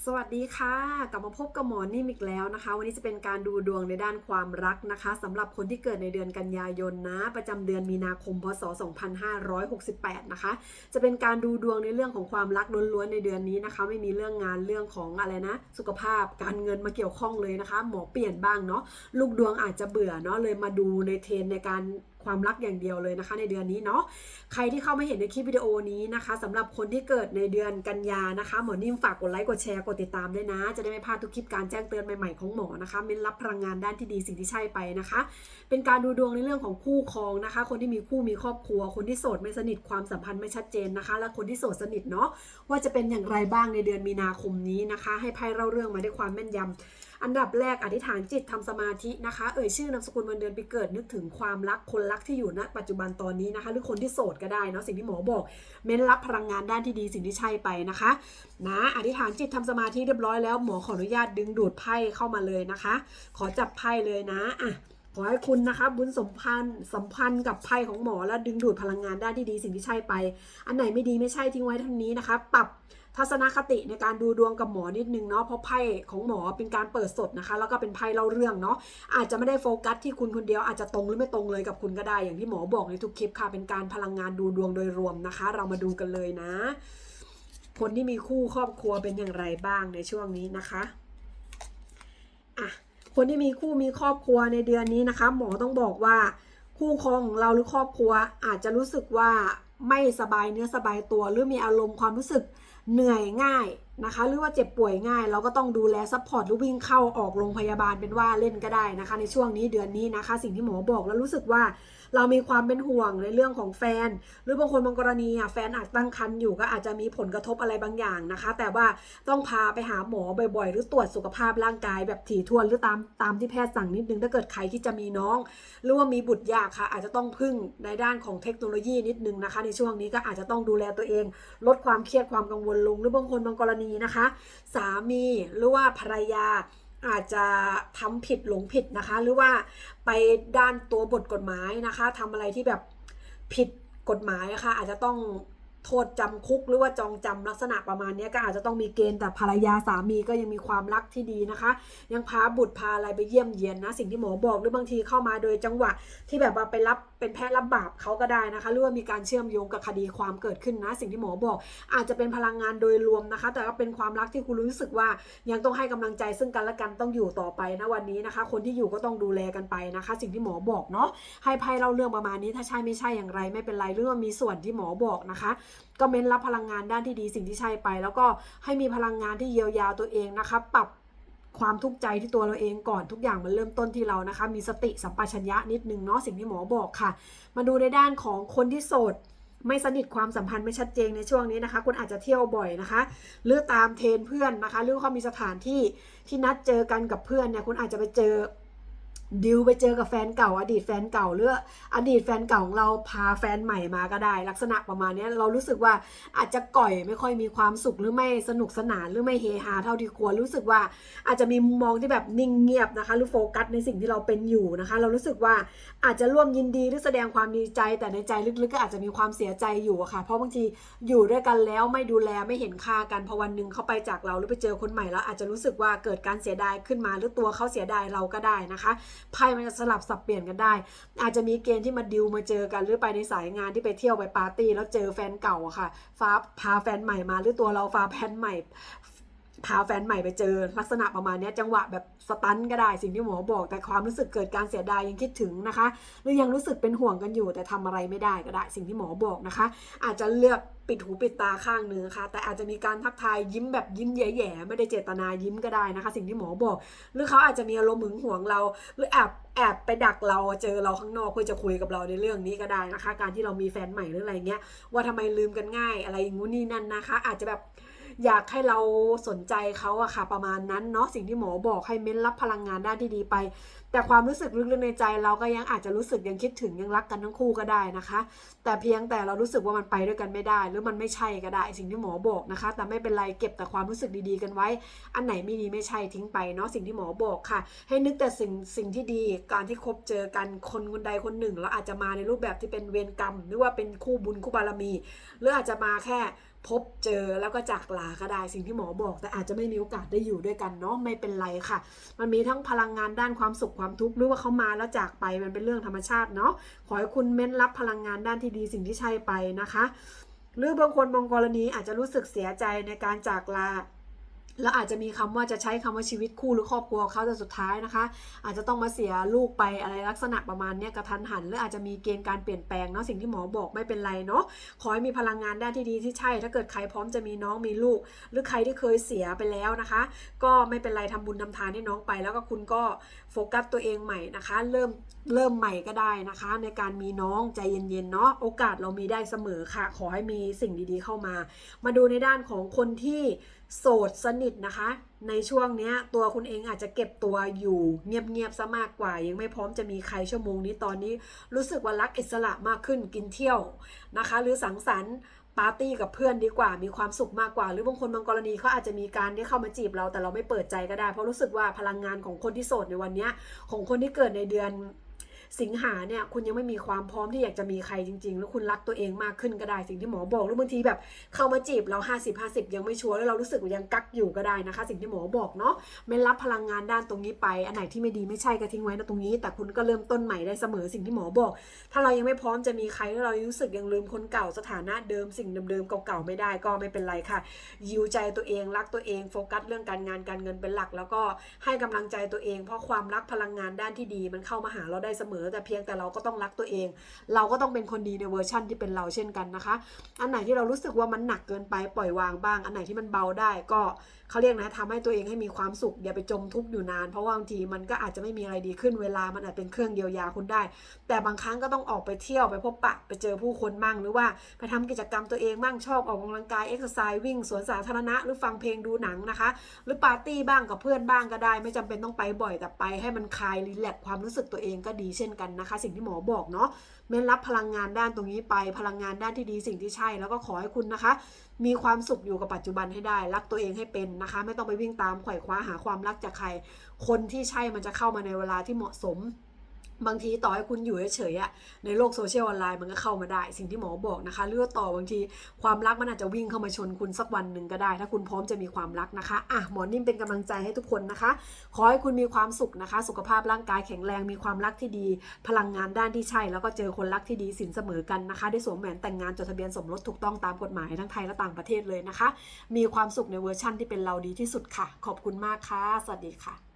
สวัสดีค่ะ กลับมาพบกับหมอนิ่มอีกแล้วนะคะ วันนี้จะเป็นการดูดวงในด้านความรักนะคะสำหรับคนที่เกิดในเดือนกันยายนนะ ประจำเดือนมีนาคมพศ 2568 นะคะ จะเป็นการดูดวงในเรื่องของความรักล้วนๆในเดือนนี้นะคะ ไม่มีเรื่องงานเรื่องของอะไรนะ สุขภาพการเงินมาเกี่ยวข้องเลยนะคะ หมอเปลี่ยนบ้างเนาะลูกดวงอาจจะเบื่อเนาะเลยมาดูในเทรนในการ ความรักอย่างเดียวเลยนะคะ ในเดือนนี้เนาะใครที่เข้ามาเห็นในคลิปวิดีโอนี้นะคะสำหรับคนที่เกิดในเดือนกันยานะคะหมอนิ่มฝากกดไลค์กดแชร์กดติดตามด้วยนะ จะได้ไม่พลาดทุกคลิปการแจ้งเตือนใหม่ๆของหมอนะคะเม้นรับพลังงานด้านที่ดีสิ่งที่ใช่ไปนะคะ เป็นการดูดวงในเรื่องของคู่ครองนะคะ คนที่มีคู่มีครอบครัว คนที่โสดไม่สนิทความสัมพันธ์ไม่ชัดเจนนะคะ และคนที่โสดสนิทเนาะว่าจะเป็นอย่างไรบ้างในเดือนมีนาคมนี้นะคะ ให้ไพ่เล่าเรื่องมาด้วยความแม่นยำ อันดับแรกอธิษฐานจิตทำสมาธินะคะ เอ่ยชื่อนามสกุลวันเดือนปีเกิดนึกถึงความรักคนรักที่อยู่ณปัจจุบันตอนนี้นะคะ หรือคนที่โสดก็ได้เนาะสิ่งที่หมอบอก เม้นรับพลังงานด้านที่ดีสิ่งที่ใช่ไปนะคะ นะอธิษฐานจิตทำสมาธิเรียบร้อยแล้วหมอขออนุญาตดึงดูดไพ่เข้ามาเลยนะคะ ขอจับไพ่เลยนะอะขอให้คุณนะคะบุญสมพันธ์สัมพันธ์กับไพ่ของหมอแล้วดึงดูดพลังงานด้านที่ดีสิ่งที่ใช่ไป อันไหนไม่ดีไม่ใช่ทิ้งไว้เท่านี้นะคะปรับ ทัศนคติในการดูดวงกับหมอนิดนึงเนาะเพราะไพ่ของหมอเป็นการเปิดสดนะคะ แล้วก็เป็นไพ่เล่าเรื่องเนาะอาจจะไม่ได้โฟกัสที่คุณคนเดียวอาจจะตรงหรือไม่ตรงเลยกับคุณก็ได้ อย่างที่หมอบอกในทุกคลิปค่ะ เป็นการพลังงานดูดวงโดยรวมนะคะ เรามาดูกันเลยนะ คนที่มีคู่ครอบครัวเป็นอย่างไรบ้างในช่วงนี้นะคะอะคนที่มีคู่มีครอบครัวในเดือนนี้นะคะ หมอต้องบอกว่าคู่ครองของเราหรือครอบครัวอาจจะรู้สึกว่า ไม่สบายเนื้อสบายตัว หรือมีอารมณ์ความรู้สึกเหนื่อยง่ายนะคะ หรือว่าเจ็บป่วยง่าย เราก็ต้องดูแลซัพพอร์ตหรือวิ่งเข้าออกโรงพยาบาลเป็นว่าเล่นก็ได้นะคะ ในช่วงนี้เดือนนี้นะคะ สิ่งที่หมอบอกแล้วรู้สึกว่า เรามีความเป็นห่วงในเรื่องของแฟน หรือบางคนบางกรณีอะแฟนอาจตั้งครรภ์อยู่ก็อาจจะมีผลกระทบอะไรบางอย่างนะคะ แต่ว่าต้องพาไปหาหมอบ่อยๆ หรือตรวจสุขภาพร่างกายแบบถี่ถ้วนหรือตามตามที่แพทย์สั่งนิดนึงถ้าเกิดใครที่จะมีน้อง หรือว่ามีบุตรยากค่ะ อาจจะต้องพึ่งในด้านของเทคโนโลยีนิดนึงนะคะ ในช่วงนี้ก็อาจจะต้องดูแลตัวเอง ลดความเครียดความกังวลลง หรือบางคนบางกรณีนะคะ สามีหรือว่าภรรยา อาจจะทำผิดหลงผิดนะคะ หรือว่าไปด้านตัวบทกฎหมายนะคะทำอะไรที่แบบผิดกฎหมายนะคะอาจจะต้องโทษจำคุกหรือว่าจองจำลักษณะประมาณนี้ก็อาจจะต้องมีเกณฑ์แต่ภรรยาสามีก็ยังมีความรักที่ดีนะคะ ยังพาบุตรพาอะไรไปเยี่ยมเยียนนะ สิ่งที่หมอบอกหรือบางทีเข้ามาโดยจังหวะที่แบบว่าไปรับ เป็นแพทย์รับบาปเขาก็ได้นะคะหรือว่ามีการเชื่อมโยงกับคดีความเกิดขึ้นนะ สิ่งที่หมอบอก อาจจะเป็นพลังงานโดยรวมนะคะ แต่ก็เป็นความรักที่คุณรู้สึกว่ายังต้องให้กำลังใจซึ่งกันและกันต้องอยู่ต่อไปนะวันนี้นะคะ คนที่อยู่ก็ต้องดูแลกันไปนะคะ สิ่งที่หมอบอกเนาะให้ไพ่เล่าเรื่องประมาณนี้ถ้าใช่ไม่ใช่อย่างไร ไม่เป็นไรเรื่องมีส่วนที่หมอบอกนะคะก็เม้นรับพลังงานด้านที่ดีสิ่งที่ใช่ไป แล้วก็ให้มีพลังงานที่เยียวยาตัวเองนะคะปรับ ความทุกข์ใจที่ตัวเราเองก่อนทุกอย่างมันเริ่มต้นที่เรานะคะ มีสติสัมปชัญญะนิดนึงเนาะสิ่งที่หมอบอกค่ะ มาดูในด้านของคนที่โสดไม่สนิทความสัมพันธ์ไม่ชัดเจนในช่วงนี้นะคะคุณอาจจะเที่ยวบ่อยนะคะ หรือตามเทรนเพื่อนนะคะ หรือเขามีสถานที่ที่นัดเจอกันกับเพื่อนเนี่ยคุณอาจจะไปเจอ ดิวไปเจอกับแฟนเก่า อดีตแฟนเก่าหรืออดีตแฟนเก่าของเราพาแฟนใหม่มาก็ได้ ลักษณะประมาณนี้เรารู้สึกว่าอาจจะก่อยไม่ค่อยมีความสุขหรือไม่สนุกสนานหรือไม่เฮฮาเท่าที่ควรรู้สึกว่าอาจจะมีมุมมองที่แบบนิ่งเงียบนะคะ หรือโฟกัสในสิ่งที่เราเป็นอยู่นะคะ เรารู้สึกว่าอาจจะร่วมยินดีหรือแสดงความดีใจ แต่ในใจลึกๆก็อาจจะมีความเสียใจอยู่ะค่ะ เพราะบางทีอยู่ด้วยกันแล้วไม่ดูแลไม่เห็นค่ากันพอวันหนึ่งเขาไปจากเราหรือไปเจอคนใหม่แล้วอาจจะรู้สึกว่าเกิดการเสียดายขึ้นมาหรือตัวเขาเสียดายเราก็ได้นะคะไพ่มันจะสลับสับเปลี่ยนกันได้ อาจจะมีเกณฑ์ที่มาดิวมาเจอกัน หรือไปในสายงานที่ไปเที่ยวไปปาร์ตี้แล้วเจอแฟนเก่าอะค่ะ ฟ้าพาแฟนใหม่มา หรือตัวเราฟ้าแฟนใหม่ พาแฟนใหม่ไปเจอลักษณะประมาณนี้จังหวะแบบสตันก็ได้สิ่งที่หมอบอก แต่ความรู้สึกเกิดการเสียดายยังคิดถึงนะคะ หรือยังรู้สึกเป็นห่วงกันอยู่ แต่ทำอะไรไม่ได้ก็ได้ สิ่งที่หมอบอกนะคะ อาจจะเลือกปิดหูปิดตาข้างหนึ่งนะคะแต่อาจจะมีการทักทายยิ้มแบบยิ้มแย่ๆไม่ได้เจตนายิ้มก็ได้นะคะ สิ่งที่หมอบอก หรือเขาอาจจะมีอารมณ์หึงหวงเรา หรือแอบแอบไปดักเราเจอเราข้างนอกเพื่อจะคุยกับเราในเรื่องนี้ก็ได้นะคะ การที่เรามีแฟนใหม่หรืออะไรเงี้ยว่าทำไมลืมกันง่ายอะไรงงู้นนี่นั่นนะคะ อาจจะแบบ อยากให้เราสนใจเขาอะค่ะ ประมาณนั้นเนาะสิ่งที่หมอบอกให้เม้นรับพลังงานด้านที่ดีไป แต่ความรู้สึกลึกๆในใจเราก็ยังอาจจะรู้สึกยังคิดถึงยังรักกันทั้งคู่ก็ได้นะคะ แต่เพียงแต่เรารู้สึกว่ามันไปด้วยกันไม่ได้ หรือมันไม่ใช่ก็ได้ สิ่งที่หมอบอกนะคะ แต่ไม่เป็นไรเก็บแต่ความรู้สึกดีๆกันไว้ อันไหนไม่ดีไม่ใช่ทิ้งไปเนาะสิ่งที่หมอบอกค่ะ ให้นึกแต่สิ่งสิ่งที่ดีการที่คบเจอกันคนคนใดคนหนึ่งแล้วอาจจะมาในรูปแบบที่เป็นเวรกรรม หรือว่าเป็นคู่บุญคู่บารมี หรืออาจจะมาแค่พบเจอแล้วก็จากลาก็ได้สิ่งที่หมอบอก แต่อาจจะไม่มีโอกาสได้อยู่ด้วยกันเนาะไม่เป็นไรค่ะ มันมีทั้งพลังงานด้านความสุขความทุกข์หรือว่าเขามาแล้วจากไปมันเป็นเรื่องธรรมชาติเนาะขอให้คุณเม้นรับพลังงานด้านที่ดีสิ่งที่ใช่ไปนะคะ หรือบางคนบางกรณีอาจจะรู้สึกเสียใจในการจากลา แล้วอาจจะมีคำว่าจะใช้คำว่าชีวิตคู่หรือครอบครัวเขาแต่สุดท้ายนะคะ อาจจะต้องมาเสียลูกไปอะไรลักษณะประมาณนี้กระทันหันหรืออาจจะมีเกณฑ์การเปลี่ยนแปลงเนาะสิ่งที่หมอบอกไม่เป็นไรเนาะขอให้มีพลังงานด้านที่ดีที่ใช่ ถ้าเกิดใครพร้อมจะมีน้องมีลูก หรือใครที่เคยเสียไปแล้วนะคะ ก็ไม่เป็นไรทำบุญทำทานให้น้องไป แล้วก็คุณก็โฟกัสตัวเองใหม่นะคะ เริ่มเริ่มใหม่ก็ได้นะคะ ในการมีน้องใจเย็นๆเนาะโอกาสเรามีได้เสมอค่ะ ขอให้มีสิ่งดีๆเข้ามา มาดูในด้านของคนที่ โสดสนิทนะคะ ในช่วงเนี้ยตัวคุณเองอาจจะเก็บตัวอยู่เงียบๆซะมากกว่า ยังไม่พร้อมจะมีใครชั่วโมงนี้ตอนนี้รู้สึกว่ารักอิสระมากขึ้นกินเที่ยวนะคะ หรือสังสรรค์ปาร์ตี้กับเพื่อนดีกว่ามีความสุขมากกว่า หรือบางคนบางกรณีเขาอาจจะมีการได้เข้ามาจีบเราแต่เราไม่เปิดใจก็ได้ เพราะรู้สึกว่าพลังงานของคนที่โสดในวันเนี้ยของคนที่เกิดในเดือน สิงหาเนี่ยคุณยังไม่มีความพร้อมที่อยากจะมีใครจริง ๆ แล้วคุณรักตัวเองมากขึ้นก็ได้สิ่งที่หมอบอกหรือบางทีแบบเข้ามาจีบเรา 50 50 ยังไม่ชัวร์แล้วเรารู้สึกว่ายังกักอยู่ก็ได้นะคะ สิ่งที่หมอบอกเนาะไม่รับพลังงานด้านตรงนี้ไป อันไหนที่ไม่ดีไม่ใช่ก็ทิ้งไว้นะตรงนี้ แต่คุณก็เริ่มต้นใหม่ได้เสมอสิ่งที่หมอบอก ถ้าเรายังไม่พร้อมจะมีใครแล้วเรารู้สึกยังลืมคนเก่าสถานะเดิมสิ่งเดิมๆเก่าๆไม่ได้ก็ไม่เป็นไรค่ะ ยิวใจตัวเองรักตัวเองโฟกัสเรื่องการงานการเงินเป็นหลัก แล้วก็ให้กำลังใจตัวเอง เพราะความรักพลังงานด้านที่ดีมันเข้ามาหาเราได้เสมอแต่เพียงแต่เราก็ต้องรักตัวเอง เราก็ต้องเป็นคนดีในเวอร์ชั่นที่เป็นเราเช่นกันนะคะ อันไหนที่เรารู้สึกว่ามันหนักเกินไปปล่อยวางบ้าง อันไหนที่มันเบาได้ก็ เขาเรียกนะทำให้ตัวเองให้มีความสุขอย่าไปจมทุกข์อยู่นาน เพราะว่าบางทีมันก็อาจจะไม่มีอะไรดีขึ้นเวลามันอาจเป็นเครื่องเยียวยาคุณได้ แต่บางครั้งก็ต้องออกไปเที่ยวไปพบปะไปเจอผู้คนมั่งหรือว่าไปทำกิจกรรมตัวเองมั่งชอบออกกำลังกายเอ็กซ์ไซส์วิ่งสวนสาธารณะหรือฟังเพลงดูหนังนะคะ หรือปาร์ตี้บ้างกับเพื่อนบ้างก็ได้ ไม่จำเป็นต้องไปบ่อยแต่ไปให้มันคลายรีแลกความรู้สึกตัวเองก็ดีเช่นกันนะคะ สิ่งที่หมอบอกเนาะ เม้นรับพลังงานด้านตรงนี้ไป พลังงานด้านที่ดีสิ่งที่ใช่ แล้วก็ขอให้คุณนะคะ มีความสุขอยู่กับปัจจุบันให้ได้ รักตัวเองให้เป็นนะคะ ไม่ต้องไปวิ่งตามไขว่คว้าหาความรักจากใคร คนที่ใช่มันจะเข้ามาในเวลาที่เหมาะสม บางทีต่อให้คุณอยู่เฉยๆอะในโลกโซเชียลออนไลน์มันก็เข้ามาได้ สิ่งที่หมอบอกนะคะเลือกต่อบางทีความรักมันอาจจะวิ่งเข้ามาชนคุณสักวันหนึ่งก็ได้ ถ้าคุณพร้อมจะมีความรักนะคะอะหมอนิ่มเป็นกำลังใจให้ทุกคนนะคะ ขอให้คุณมีความสุขนะคะ สุขภาพร่างกายแข็งแรงมีความรักที่ดี พลังงานด้านที่ใช่ แล้วก็เจอคนรักที่ดีสินเสมอกันนะคะ ได้สวมแหวนแต่งงานจดทะเบียนสมรสถูกต้องตามกฎหมายทั้งไทยและต่างประเทศเลยนะคะ มีความสุขในเวอร์ชั่นที่เป็นเราดีที่สุดค่ะ ขอบคุณมากค่ะสวัสดีค่ะ